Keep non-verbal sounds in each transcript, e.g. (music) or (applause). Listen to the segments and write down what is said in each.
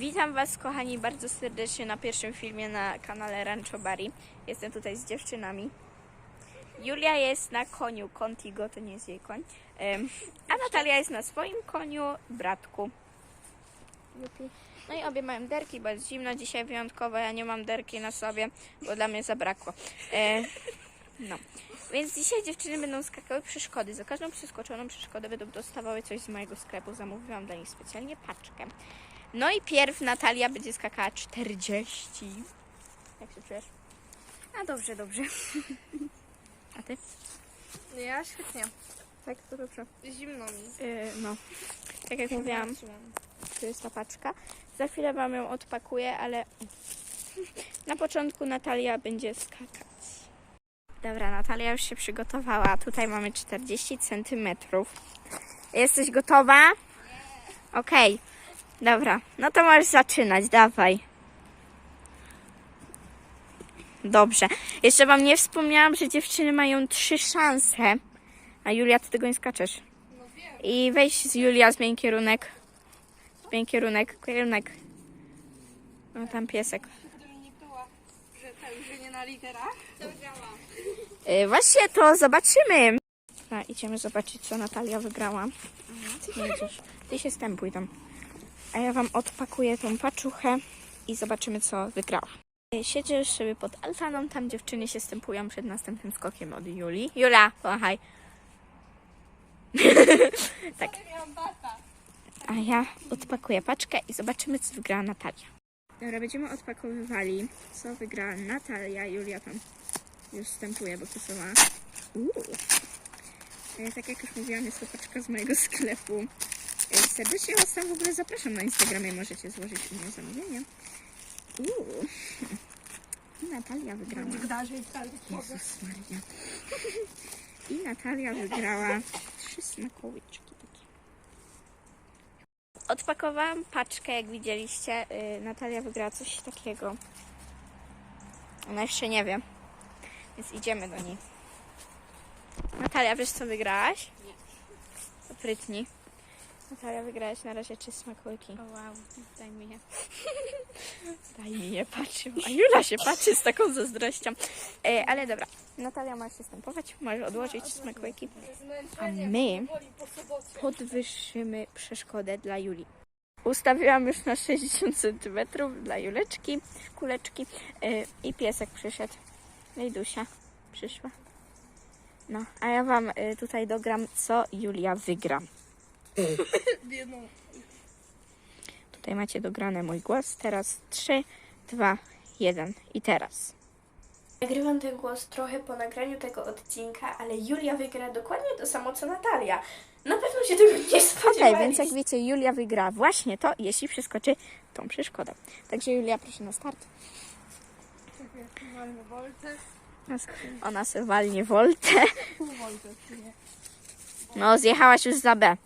Witam Was, kochani, bardzo serdecznie na pierwszym filmie na kanale Rancho Bari. Jestem tutaj z dziewczynami. Julia jest na koniu Contigo, to nie jest jej koń. A Natalia jest na swoim koniu, bratku. No i obie mają derki, bo jest zimno dzisiaj wyjątkowo. Ja nie mam derki na sobie, bo dla mnie zabrakło. E, no. Więc dzisiaj dziewczyny będą skakały przeszkody. Za każdą przeskoczoną przeszkodę będą dostawały coś z mojego sklepu. Zamówiłam dla nich specjalnie paczkę. No i pierw Natalia będzie skakała 40. Jak się czujesz? A dobrze, dobrze. (laughs) A ty? Ja świetnie. Tak, to dobrze. Zimno mi. Yy, no, tak jak mówiłam, tu jest ta paczka. Za chwilę Wam ją odpakuję, ale na początku Natalia będzie skakać. Dobra, Natalia już się przygotowała. Tutaj mamy 40 centymetrów. Jesteś gotowa? Okej. Dobra, no to możesz zaczynać, dawaj. Dobrze. Jeszcze Wam nie wspomniałam, że dziewczyny mają trzy szanse. A Julia, ty tego nie skaczesz. No wiem. I weź z Julia, zmień kierunek. Zmień kierunek, kierunek. No tam piesek. Yy, właśnie to zobaczymy. Dobra, idziemy zobaczyć, co Natalia wygrała. Ty idziesz. Ty się stępuj tam. A ja wam odpakuję tą paczuchę i zobaczymy, co wygrała. Yy, Siedzisz sobie pod altaną, tam dziewczyny się stępują przed następnym skokiem od Julii. Jula, pomachaj. (laughs) tak. A ja odpakuję paczkę i zobaczymy, co wygrała Natalia. Dobra, będziemy odpakowywali, co wygrała Natalia. Julia tam już wstępuje, bo pisała. Uuu. Tak jak już mówiłam, jest to paczka z mojego sklepu. Serdecznie Was tam w ogóle zapraszam na Instagramie, możecie złożyć u mnie zamówienie. Uuu. I Natalia wygrała. Wcale. Jezus Maria. I Natalia wygrała trzy smakołyczki takie. Odpakowałam paczkę, jak widzieliście. Yy, Natalia wygrała coś takiego. Ona jeszcze nie wie. Więc idziemy do niej. Natalia, wiesz co wygrałaś? Nie. To prytni. Natalia, wygrałaś na razie trzy smakołyki. O wow, daj mi je. (laughs) Daj mi je patrzę. A Jula się patrzy z taką zazdrością. E, ale dobra, Natalia ma się stępować, może odłożyć smakołyki. A my podwyższymy przeszkodę dla Julii. Ustawiłam już na 60 cm dla Juleczki, kuleczki e, i piesek przyszedł. No i Dusia przyszła. No, a ja wam e, tutaj dogram, co Julia wygra. Biedną. Tutaj macie dograne mój głos. Teraz 3, 2, 1 i teraz. Nagrywam ten głos trochę po nagraniu tego odcinka, ale Julia wygra dokładnie to samo co Natalia. Na pewno się tego nie spodziewaliście. Okej, więc jak wiecie, Julia wygra właśnie to, jeśli przeskoczy tą przeszkodę. Także Julia, proszę na start. Ona se walnie woltę. No, zjechałaś już za B.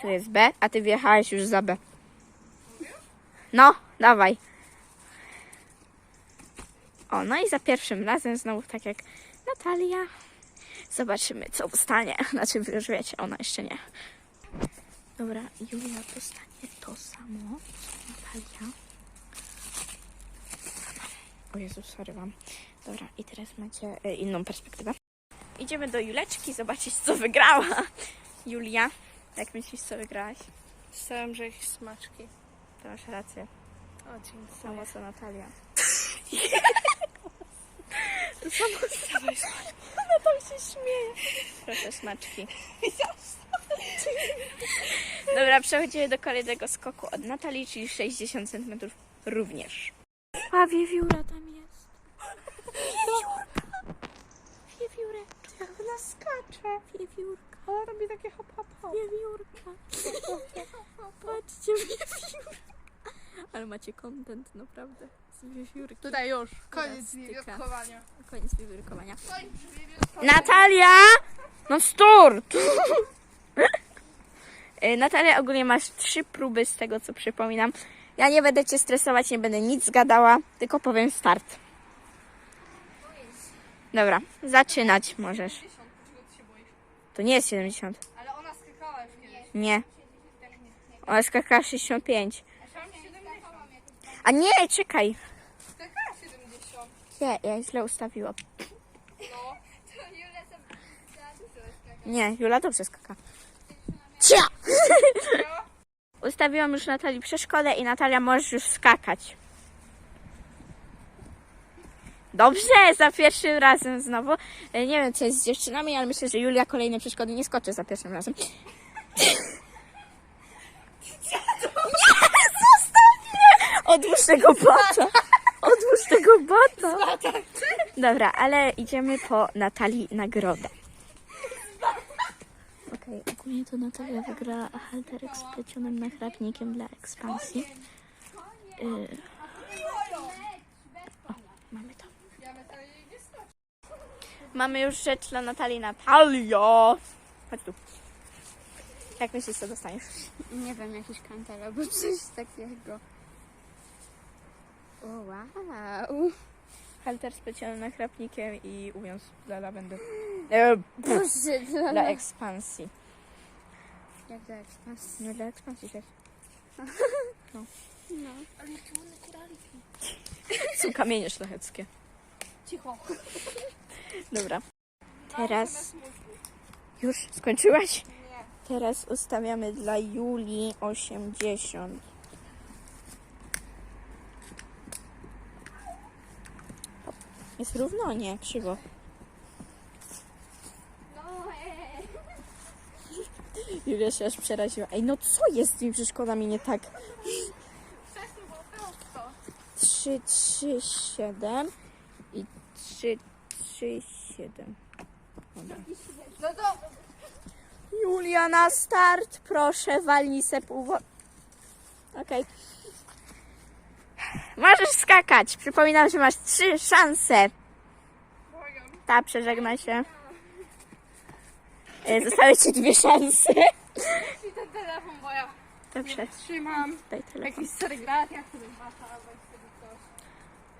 Tu jest B, a ty wjechałeś już za B. No, dawaj. O, no i za pierwszym razem znowu tak jak Natalia. Zobaczymy, co stanie. (laughs) Znaczy, wy już wiecie, ona jeszcze nie. Dobra, Julia dostanie to samo, co Natalia. O Jezu, sorry wam. Dobra, i teraz macie e, inną perspektywę. Idziemy do Juleczki zobaczyć, co wygrała. (laughs) Julia, jak myślisz, co wygrałaś? Myślałam, że jakieś smaczki. To masz rację. O, dziękuję. Samo co Natalia. (laughs) to samo co (laughs) Ona tam się śmieje. Proszę, smaczki. (laughs) Dobra, przechodzimy do kolejnego skoku od Natalii, czyli 60 cm również. A wiewióra tam jest. Wiewiórka. Wiewióreczka. Jak ona skacze. Wiewiórka. Ona robi takie hop, hop. Wiewiórka. Patrzcie, wiewiórka. Ale macie content, naprawdę. Z wiewiórki. Tutaj już. Koniec wiewiórkowania. Koniec wiewiórkowania. Natalia! No sturt! Y, Natalia, ogólnie masz trzy próby z tego, co przypominam. Ja nie będę cię stresować, nie będę nic gadała, tylko powiem start. Dobra, zaczynać możesz. 70, czego ty się boisz? To nie jest 70. Ale ona skakała już kiedyś. Nie. Skakała 65. A tam 70. A nie, czekaj. Taka 70. Nie, ja źle ustawiłam. Nie, Jula dobrze skaka. Cia! (laughs) Ustawiłam już Natalii przeszkodę i Natalia możesz już skakać. Dobrze, za pierwszym razem znowu. E, Nie wiem, co jest z dziewczynami, ale myślę, że Julia kolejne przeszkody nie skoczy za pierwszym razem. Nie, zostaw mnie! Odłóż tego bata. Odłóż tego bata. Dobra, ale idziemy po Natalii nagrodę. Okej, ogólnie to Natalia wygrała halterek z plecionym nachrapnikiem dla ekspansji. Y... O, mamy to. Mamy już rzecz dla Natalii. Natalio! Chodź tu. Jak myślisz, co dostaniesz? Nie wiem, jakiś kantel albo coś takiego. O, wow. Halter z plecionym nachrapnikiem i uwiąz dla lawendy. E, Boże, dla, dla ekspansji. Jak dla ekspansji. No dla ekspansji też. (laughs) No. Ale jakie ładne koraliki. Są kamienie szlacheckie. Cicho. Dobra. Teraz już skończyłaś? Teraz ustawiamy dla Julii 80. Jest równo? Nie, krzywo. Julia się aż przeraziła. Ej, no co jest z tymi przeszkodami nie tak? Przesuń, bo prosto. 3, 3, 7 i 3, 3, 7. Dobra. No to Julia na start, proszę, walnij se pół. Okej. Możesz skakać. Przypominam, że masz trzy szanse. Ta, przeżegna się. E, Zostały ci dwie szanse. I ten telefon, bo ja Dobrze, trzymam. daj telefon. Jakiś serigrad, jak albo sobie coś.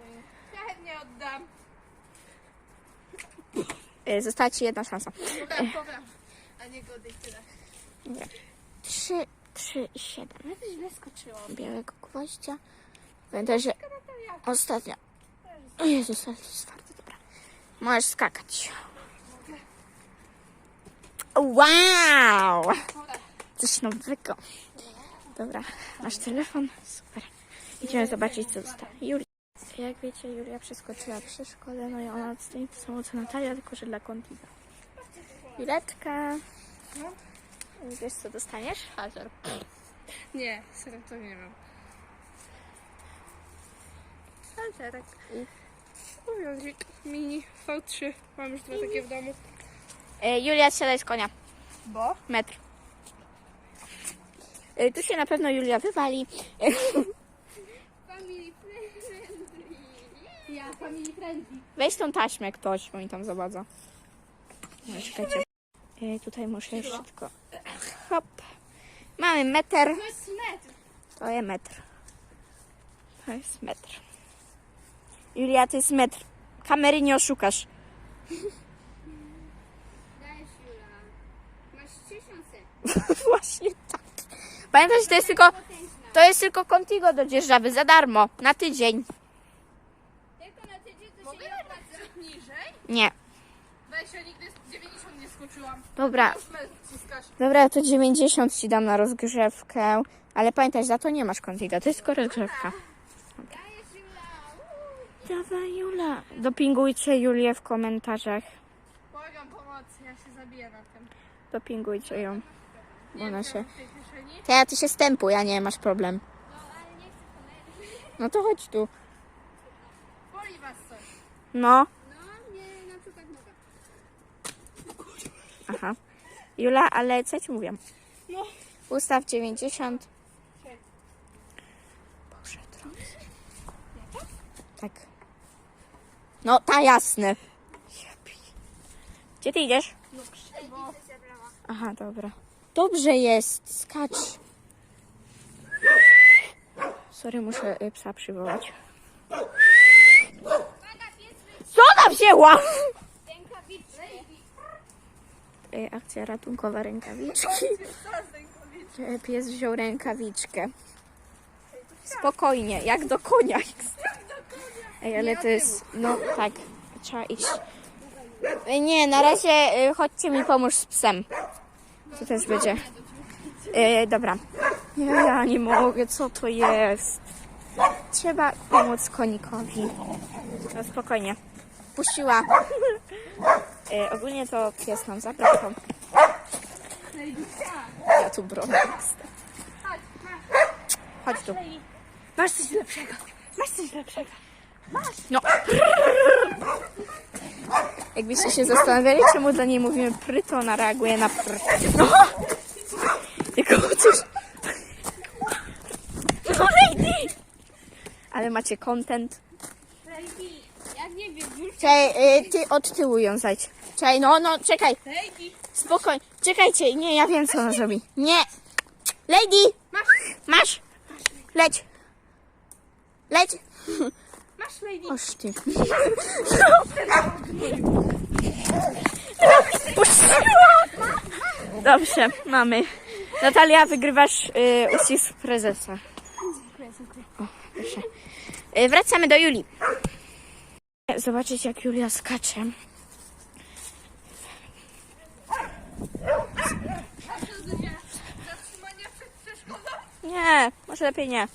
Y, Ja chętnie oddam. E, Została ci jedna szansa. Powiem, powiem. A nie gody tyle. Trzy, trzy, siedem. Ja też źle skoczyłam. Białego gwoździa. Pamiętaj, że ostatnio. O Jezus, ale to jest twarde, dobra. Możesz skakać. Wow! Coś nowego. Dobra, masz telefon? Super. Idziemy zobaczyć, co zostało. Julia. Jak wiecie, Julia przeskoczyła przeszkodę, no i ona samo co Natalia, tylko że dla Contiga. Juleczka. Wiesz, co dostaniesz? Hazer. Nie, serio to nie wiem. Salterek. Uwiązik mini V3. Mam już dwa takie w domu. E, Julia, siadaj z konia. Bo? Metr. E, Tu się na pewno Julia wywali. E, Family friendly. Ja, family friendly. Weź tą taśmę ktoś, bo mi tam zawadza. No, czekajcie. E, Tutaj muszę jeszcze tylko... Hop. Mamy metr. To jest metr. To jest metr. To jest metr. Julia, to jest metr. Kamery nie oszukasz. Dajesz, Jula. Masz trzy szanse. (laughs) Właśnie tak. Pamiętaj, że to jest tylko... To jest tylko Contigo do dzierżawy za darmo. Na tydzień. Tylko na tydzień to się Mogę nie opłaca. niżej? Nie. Weź, nigdy z 90 nie skoczyłam. Dobra. Dobra, to 90 ci dam na rozgrzewkę. Ale pamiętaj, za to nie masz Contigo. To jest tylko rozgrzewka. Dawaj, Jula. Dopingujcie Julię w komentarzach. Błagam pomocy, ja się zabiję na tym. Dopingujcie ją. Nie Ona się... kieszeni. Ty, się stępuj, a nie masz problem. No. No to chodź tu. Boli was coś. No. No, mnie na przykład noga. Aha. Jula, ale co ci mówię? No. Ustaw 90. Boże, drogi. Tak. No, ta jasne. Gdzie ty idziesz? No krzywo. Aha, dobra. Dobrze jest, skacz. Sorry, muszę y, psa przywołać. Co ona wzięła? Rękawiczki. Y, Akcja ratunkowa rękawiczki. Y, Pies wziął rękawiczkę. Spokojnie, jak do konia. Ej, ale to jest, no tak, trzeba iść. Ej, Nie, na razie chodźcie mi pomóż z psem. To też będzie. E, dobra. Nie, ja nie mogę, co to jest? Trzeba pomóc konikowi. No spokojnie. Puściła. E, ogólnie to pies nam zabrał. Ja tu bronię. Chodź tu. Masz coś lepszego. Masz coś lepszego. Masz. No. Jakbyście się zastanawiali, czemu do niej mówimy pry, to ona reaguje na pr. No. Tylko coś... No lady! Ale macie content. Jak nie wiem, Czekaj, y, ty od tyłu ją zajdź. Czekaj, no, no, czekaj. Spokojnie. Czekajcie, nie, ja wiem co ona zrobi. Nie. Lady! Masz, Masz! Leć! Leć! masz lady. Oż ty. Puściła! Dobrze, mamy. Natalia, wygrywasz y, uścisk prezesa. dziękuję, dziękuję. Proszę. Y, Wracamy do Julii. Zobaczyć jak Julia skacze. Nie, może lepiej nie.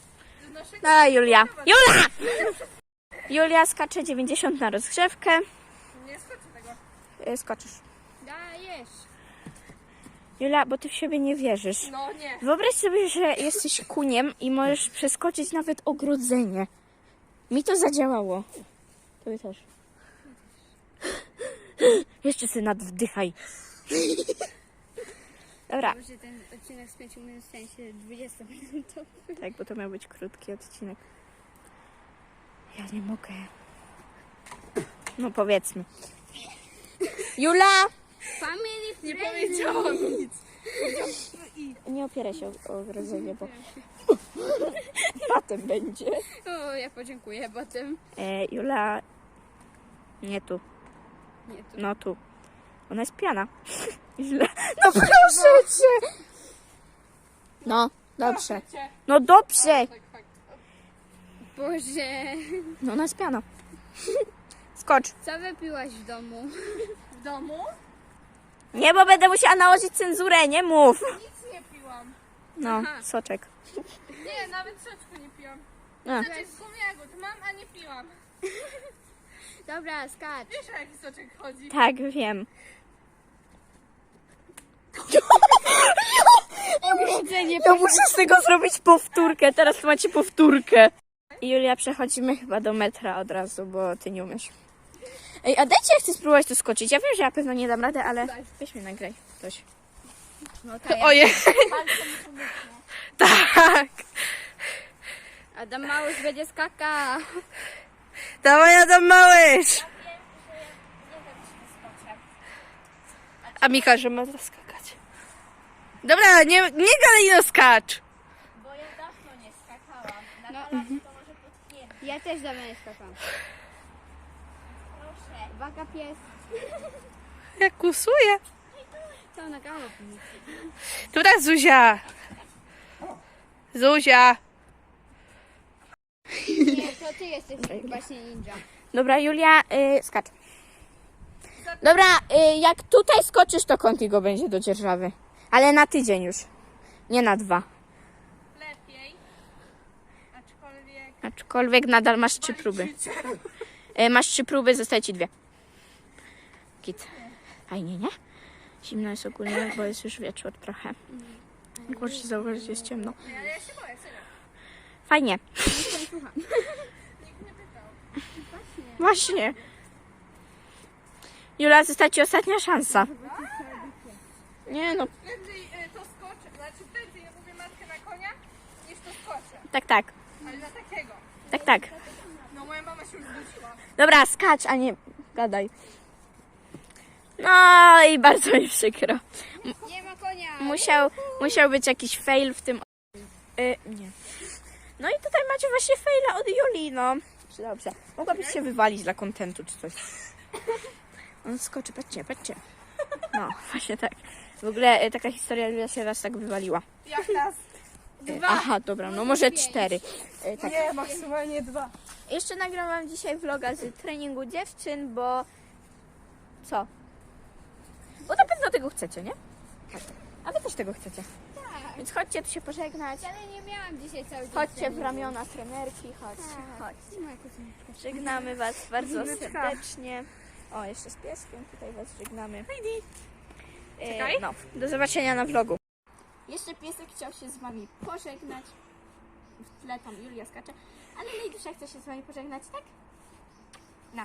Dawaj Julia. Julia! Julia skacze 90 na rozgrzewkę. nie skoczę tego. Y, Skoczysz. Dajesz. Julia, bo ty w siebie nie wierzysz. No nie. Wyobraź sobie, że jesteś kuniem i możesz przeskoczyć nawet ogrodzenie. Mi to zadziałało. Tobie też. Jeszcze sobie nadwdychaj. Dobra, Może ten odcinek z 5 minut w sensie 20 minut. tak, bo to miał być krótki odcinek. Ja nie mogę. No powiedzmy. Jula! Family Nie powiedziałam nic. Nie opieraj się o, o ogrodzenie, bo (laughs) potem będzie. O, ja podziękuję potem. E, Jula... Nie tu. Nie, tu. No tu. Ona jest piana. (laughs) Źle. No proszę cię. No, dobrze. No dobrze. Boże. No ona jest piana. Skocz. Co wypiłaś w domu? W domu Nie, bo będę musiała nałożyć cenzurę, nie mów. nic nie piłam. No, Aha. soczek. Nie, nawet soczku nie piłam. A. Soczek z gumiagód mam, a nie piłam. Dobra, skacz. Wiesz o jaki soczek chodzi? Tak, wiem. Ogrodzenie. Ja muszę z tego zrobić powtórkę. Teraz macie powtórkę. Julia, przechodzimy chyba do metra od razu, bo ty nie umiesz. Ej, a dajcie, ja chcę spróbować tu skoczyć. Ja wiem, że ja pewno nie dam rady, ale weź mnie nagraj. Coś. No tak. (laughs) Ojej. Tak. Adam Małysz będzie skaka. Dawaj, Adam Małysz. A Mika, że ma zaskakać. Dobra, nie, nie gadaj no skacz. Bo ja dawno nie skakałam. Na No. to może potwierdzić. Ja też dawno nie skakałam. Proszę. Uwaga pies. Jak kusuje. Co na galop? Która Zuzia? Zuzia. Nie, to ty jesteś właśnie ninja. Dobra, Julia, y, skacz. Dobra, y, jak tutaj skoczysz, to Contigo będzie do dzierżawy. Ale na tydzień już. Nie na dwa. Lepiej. Aczkolwiek... Aczkolwiek nadal masz trzy próby. Y, masz trzy próby, zostaje ci dwie. Git. Fajnie, nie? Zimno jest ogólnie, bo jest już wieczór trochę. Jak możecie zauważyć, jest ciemno. Ale ja się boję, serio. Fajnie. Nikt nie pytał. Właśnie. Jula, została ci ostatnia szansa. Nie no, Prędzej y, to skoczę, znaczy prędzej ja mówię matkę na konia, niż to skoczę. tak, tak. Ale na takiego. Tak, tak. No moja mama się już zgodziła. Dobra, skacz, a nie gadaj. No i bardzo mi przykro. Nie ma konia. Musiał, musiał być jakiś fail w tym. Y, nie. No i tutaj macie właśnie faila od Julii, no. Czy Dobrze. Mogłabyś się wywalić dla kontentu czy coś. On skoczy, patrzcie, patrzcie. No, właśnie tak. W ogóle y, taka historia Julia się raz tak wywaliła. Jak nas? E, Aha, dobra, no może cztery. E, Tak. Nie, maksymalnie dwa. Jeszcze nagrałam dzisiaj vloga z treningu dziewczyn, bo... Co? Bo na pewno tego chcecie, nie? Tak. A wy też tego chcecie. Tak. Więc chodźcie tu się pożegnać. Ale nie miałam dzisiaj cały dzień. Chodźcie w ramiona trenerki, chodźcie, Tak. chodźcie. Żegnamy Was bardzo serdecznie. O, jeszcze z pieskiem tutaj Was żegnamy. Heidi. E, Czekaj. No, do zobaczenia na vlogu. Jeszcze piesek chciał się z Wami pożegnać. W tle tam Julia skacze. Ale Najdusza chce się z Wami pożegnać, tak? No.